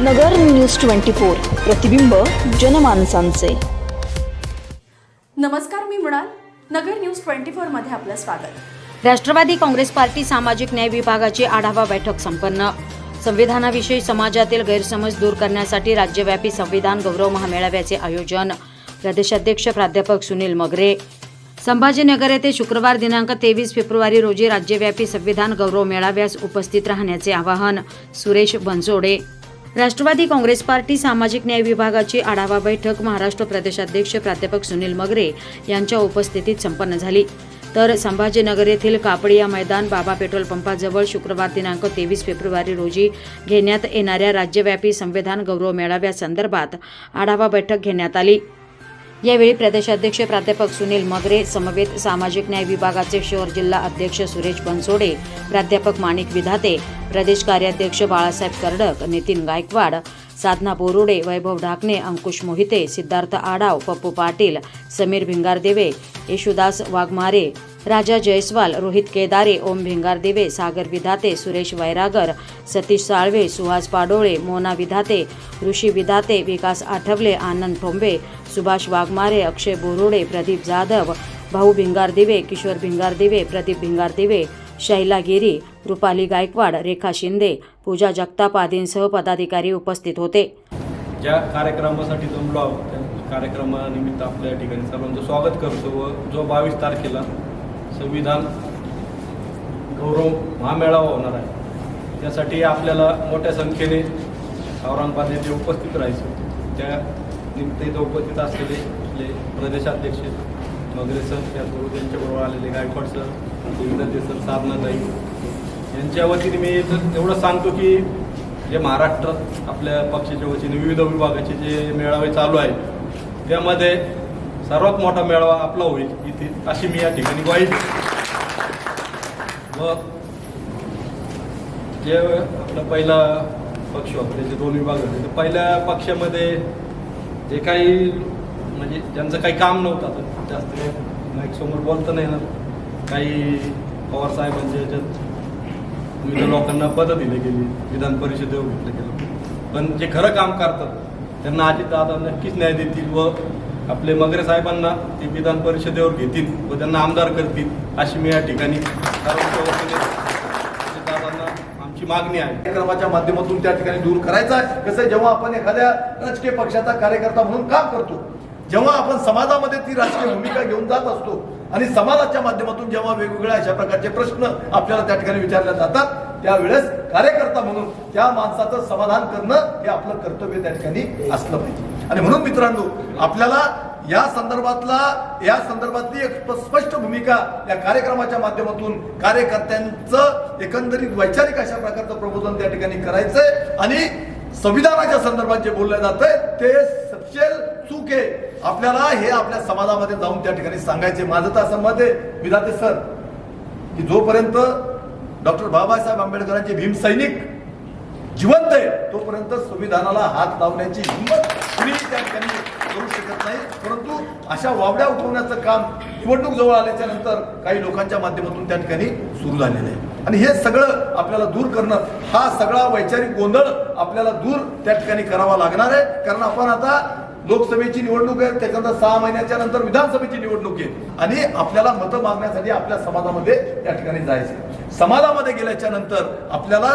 नगर news twenty four प्रतिबिंब जनमानसांचे. नमस्कार मी मृणाल. नगर न्यूज ट्वेंटी फोरमध्ये आपलं स्वागत. राष्ट्रवादी काँग्रेस पार्टी सामाजिक न्याय विभागाची आढावा बैठक संपन्न. संविधानाविषयी समाजातील गैरसमज दूर करण्यासाठी राज्यव्यापी संविधान गौरव महामेळाव्याचे आयोजन. प्रदेशाध्यक्ष प्राध्यापक सुनील मगरे. संभाजीनगर येथे शुक्रवार दिनांक तेवीस फेब्रुवारी रोजी राज्यव्यापी संविधान गौरव मेळाव्यास उपस्थित राहण्याचे आवाहन सुरेश बनसोडे राष्ट्रवादी काँग्रेस पार्टी सामाजिक न्याय विभागाची आढावा बैठक महाराष्ट्र प्रदेशाध्यक्ष प्राध्यापक सुनील मगरे यांच्या उपस्थितीत संपन्न झाली. तर संभाजीनगर येथील कापडिया मैदान बाबा पेट्रोल पंपाजवळ शुक्रवार दिनांक तेवीस फेब्रुवारी रोजी घेण्यात येणाऱ्या राज्यव्यापी संविधान गौरव मेळाव्यासंदर्भात आढावा बैठक घेण्यात आली. यावेळी प्रदेशाध्यक्ष प्राध्यापक सुनील मगरे समवेत सामाजिक न्याय विभागाचे शहर जिल्हा अध्यक्ष सुरेश बनसोडे प्राध्यापक माणिक विधाते प्रदेश कार्याध्यक्ष बाळासाहेब कर्डक नितीन गायकवाड साधना बोरुडे वैभव ढाकणे अंकुश मोहिते सिद्धार्थ आडाव पप्पू पाटील समीर भिंगारदेवे येशुदास वाघमारे राजा जयस्वाल रोहित केदारे ओम भिंगार दिवे सागर विधाते सुरेश वैरागर सतीश साळवे सुहास पाडोळे मोना विधाते ऋषी विधाते विकास आठवले आनंद ठोंबे सुभाष वाघमारे अक्षय बोरुडे प्रदीप जाधव भाऊ भिंगार दिवे किशोर भिंगार दिवे प्रदीप भिंगारदिवे शैला गिरी रुपाली गायकवाड रेखा शिंदे पूजा जगताप आदींसह पदाधिकारी उपस्थित होते. ज्या कार्यक्रमासाठी जमलो आहोत त्या कार्यक्रमानिमित्त आपल्या ठिकाणी सर्वांचं स्वागत करतो व जो बावीस तारखेला संविधान गौरव महामेळावा होणार आहे. त्यासाठी आपल्याला मोठ्या संख्येने औरंगाबाद येथे उपस्थित राहायचं. त्या निमित्त इथं उपस्थित असलेले आपले प्रदेशाध्यक्ष मगरे सर त्याचबरोबर त्यांच्याबरोबर आलेले गायकवाड सर देवीदत्ते सर साधनाताई. यांच्या वतीने मी एवढं सांगतो की जे महाराष्ट्रात आपल्या पक्षाच्या वतीने विविध विभागाचे जे मेळावे चालू आहेत त्यामध्ये सर्वात मोठा मेळावा आपला होईल इथे अशी मी या ठिकाणी ग्वाही देतो. व जे आपला पहिला पक्ष आपले जे दोन विभाग होते तर पहिल्या पक्षामध्ये जे काही म्हणजे ज्यांचं काही काम नव्हतं आता जास्त काही माईक समोर बोलता नाही ना काही पवार साहेबांच्या याच्यात विविध लोकांना पदं दिली गेली विधान परिषदेवर घेतलं गेलं. पण जे खरं काम करतात त्यांना आजी दादा नक्कीच न्याय देतील व आपले मगरे साहेबांना ते विधान परिषदेवर घेतील व त्यांना आमदार करतील अशी मी या ठिकाणी आमची मागणी आहे. कार्यक्रमाच्या माध्यमातून त्या ठिकाणी दूर करायचा आहे. कसं जेव्हा आपण एखाद्या राजकीय पक्षाचा कार्यकर्ता म्हणून काम करतो जेव्हा आपण समाजामध्ये ती राजकीय भूमिका घेऊन जात असतो आणि समाजाच्या माध्यमातून जेव्हा वेगवेगळ्या अशा प्रकारचे प्रश्न आपल्याला त्या ठिकाणी विचारले जातात त्यावेळेस कार्यकर्ता म्हणून त्या माणसाचं समाधान करणं हे आपलं कर्तव्य त्या ठिकाणी असलं पाहिजे. आणि म्हणून मित्रांनो आपल्याला या संदर्भातला या संदर्भातली एक स्पष्ट भूमिका या कार्यक्रमाच्या माध्यमातून कार्यकर्त्यांचं एकंदरीत वैचारिक अशा प्रकारचं प्रबोधन त्या ठिकाणी करायचंय. आणि संविधानाच्या संदर्भात जे बोललं जातंय ते सचेल चूक. आहे आपल्याला हे आपल्या समाजामध्ये जाऊन त्या ठिकाणी सांगायचे माझं तर असं मत आहे विधाते सर की जोपर्यंत डॉक्टर बाबासाहेब आंबेडकरांचे भीमसैनिक जिवंत आहे तोपर्यंत संविधानाला हात लावण्याची हिंमत कुणी त्या ठिकाणी करू शकत नाही. परंतु अशा वावड्या उठवण्याचं काम निवडणूक जवळ आल्याच्यानंतर काही लोकांच्या माध्यमातून त्या ठिकाणी सुरू झालेलं आहे. आणि हे सगळं आपल्याला दूर करणं हा सगळा वैचारिक गोंधळ आपल्याला दूर त्या ठिकाणी करावा लागणार आहे. कारण आपण आता लोकसभेची निवडणूक आहे त्याच्यानंतर सहा महिन्याच्या नंतर विधानसभेची निवडणूक आहे. आणि आपल्याला मतं मागण्यासाठी आपल्या समाजामध्ये त्या ठिकाणी जायचं समाजामध्ये गेल्याच्यानंतर आपल्याला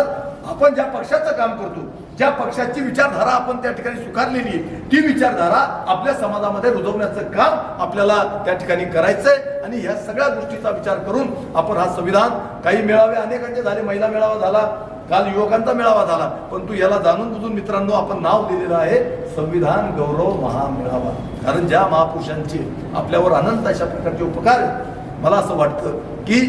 आपण ज्या पक्षाचं काम करतो ज्या पक्षाची विचारधारा आपण त्या ठिकाणी स्वीकारलेली ती विचारधारा आपल्या समाजामध्ये रुजवण्याचं काम आपल्याला त्या ठिकाणी करायचंय. आणि ह्या सगळ्या गोष्टीचा विचार करून आपण हा संविधान काही मेळावे अनेकांचे झाले महिला मेळावा झाला काल युवकांचा मेळावा झाला परंतु याला जाणून बुजून मित्रांनो आपण नाव दिलेलं आहे संविधान गौरव महामेळावा. कारण ज्या महापुरुषांचे आपल्यावर अनंत अशा प्रकारचे उपकार मला असं वाटतं की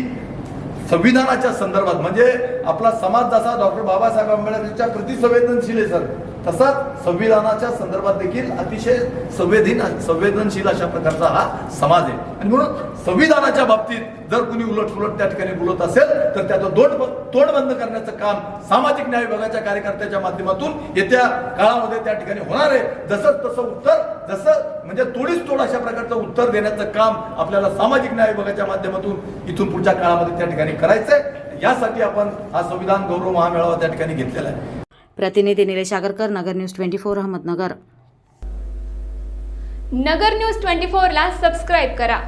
संविधानाच्या संदर्भात म्हणजे आपला समाज जसा डॉक्टर बाबासाहेब आंबेडकरच्या प्रति संवेदनशील आहे सर तसाच संविधानाच्या संदर्भात देखील अतिशय संवेदीन संवेदनशील अशा प्रकारचा हा समाज आहे. आणि म्हणून संविधानाच्या बाबतीत जर कुणी उलट त्या ठिकाणी बोलत असेल तर त्याचं दोड तोड बंद करण्याचं काम सामाजिक न्याय विभागाच्या कार्यकर्त्याच्या माध्यमातून येत्या काळामध्ये त्या ठिकाणी होणार आहे. जसं तसं उत्तर जसं म्हणजे तोडीच तोड अशा प्रकारचं उत्तर देण्याचं काम आपल्याला सामाजिक न्याय विभागाच्या माध्यमातून इथून पुढच्या काळामध्ये त्या ठिकाणी करायचंय. यासाठी आपण हा संविधान गौरव महामेळावा त्या ठिकाणी घेतलेला आहे. प्रतिनिधी Nilesh Agarkar Nagar news twenty four Ahmednagar. Nagar news twenty फोरला सबस्क्राईब करा.